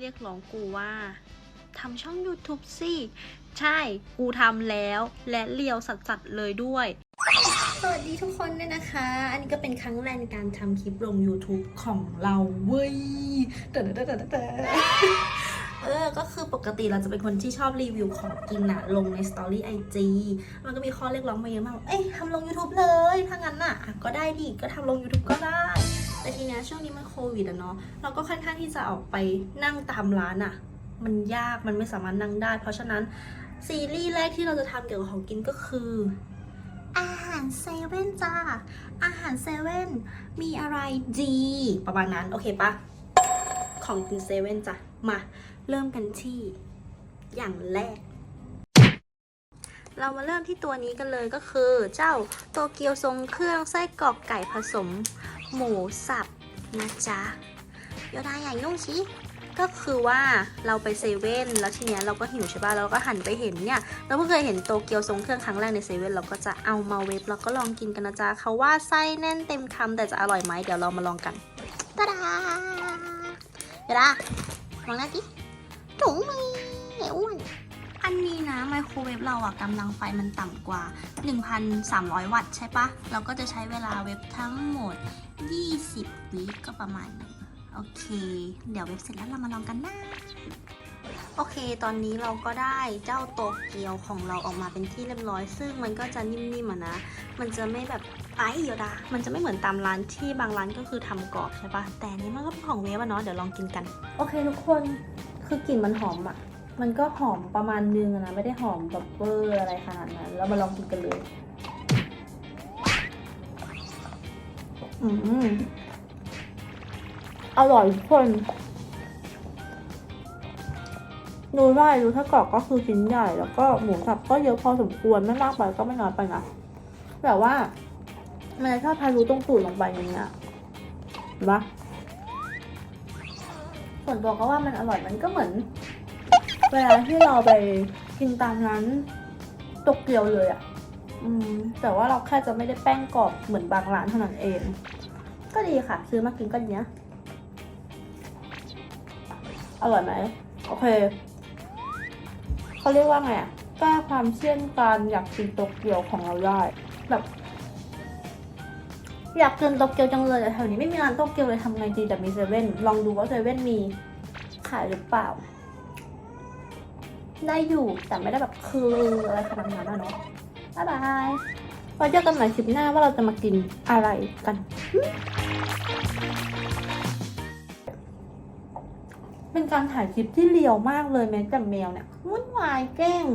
เรียกร้องกูว่าทำช่อง YouTube สิ ใช่ กูทำแล้วและเลียวสัดๆเลยด้วย สวัสดีทุกคนด้วยนะคะ อันนี้ก็เป็นครั้งแรกในการทำคลิปลง YouTube ของเราเว้ยเต๋อเต๋อเต๋อเต๋อเออ ก็คือปกติเราจะเป็นคนที่ชอบรีวิวของกินอะลงในสตอรี่ไอจีมันก็มีข้อเรียกร้องมาเยอะมาก เอ้ยทำลง YouTube เลย ถ้างั้นน่ะก็ได้ดิ ก็ทำลง YouTube ก็ได้ แต่ทีเนี้ยช่วงนี้มันโควิดอะเนาะเราก็ค่อนข้างที่จะออกไปนั่งตามร้านอะมันยากมันไม่สามารถนั่งได้ เพราะฉะนั้นซีรีส์แรกที่เราจะทำเกี่ยวกับของกินก็คือ อาหารเซเว่นจ้า อาหารเซเว่นมีอะไรดี ประมาณนั้น โอเคปะของกินเซเว่นจ้ะ มา เริ่มกันที่ อย่างแรก เรามาเริ่มที่ตัวนี้กันเลยก็คือ เจ้าโตเกียวทรงเครื่องไส้กรอกไก่ผสม หมูสับนะจ๊ะโยดาใหญ่นุ่งชิก็คือว่าเราไปเซเว่นแล้วทีเนี้ยเราก็หิวใช่ป่ะเราก็หันไปเห็นเนี่ยเราเพิ่งเคยเห็นโตเกียวทรงเครื่องครั้งแรกในเซเว่นเราก็จะเอามาเวฟแล้วก็ลองกินกันนะจ๊ะเขาว่าไส้แน่นเต็มคำแต่จะอร่อยไหมเดี๋ยวเรามาลองกันตาดาเดี๋ยวนะมองหน้าดิถุงมืออ้วน นนี้นะไมโครเวฟเราอะกำลังไฟมันต่ำกว่า 1,300 วัตต์ใช่ปะ เราก็จะใช้เวลาเวฟทั้งหมด 20 วิก็ประมาณนึงโอเค เดี๋ยวเวฟเสร็จแล้วเรามาลองกันนะ โอเค ตอนนี้เราก็ได้เจ้าโตเกียวของเราออกมาเป็นที่เรียบร้อย ซึ่งมันก็จะนิ่มๆอะนะ มันจะไม่แบบไอ้โยดา มันจะไม่เหมือนตามร้านที่บางร้านก็คือทำกรอบใช่ปะแต่อันนี้มันก็เป็นของเวฟอะเนาะ เดี๋ยวลองกินกัน โอเคทุกคน คือกลิ่นมันหอมอะ มันก็หอมประมาณนึงนะ ไม่ได้หอมแบบเวอร์อะไรขนาดนั้นเรามาลองกินกันเลย อืมอร่อยทุกคนดูได้ดูถ้ากรอบก็คือชิ้นใหญ่ แล้วก็หมูสับก็เยอะพอสมควรไม่มากไปก็ไม่น้อยไปนะแต่ว่า มันชอบทะลุตรงตูดลงไปอย่างเงี้ยเห็นปะส่วนตัวก็ว่ามันอร่อยมันก็เหมือน เวลาที่เราไปกินตามร้านโตเกียวเลยอะ่ะ อืม แต่ว่าเราแค่จะไม่ได้แป้งกรอบเหมือนบางร้านเท่านั้นเอง ก็ดีค่ะ ซื้อมากินก็ดีนะอร่อยไหมโอเคเขาเรียกว่าไงอะแก้ความเชี่ยนการอยากกินโตเกียวของเราได้แบบอยากกินโตเกียวจังเลยแต่แถวนี้ไม่มีร้านโตเกียวเลยทำไงดีแต่มีเซเว่นลองดูว่าเซเว่นมีขายหรือเปล่า ได้อยู่แต่ไม่ได้แบบคืออะไรขนาดนั้นนะเนาะบ๊ายบายไว้เจอกันใหม่คลิปหน้าว่าเราจะมากินอะไรกัน เป็นการถ่ายคลิปที่เรียวมากเลยแม้แต่แมวเนี่ยวุ่นวายแกล้ง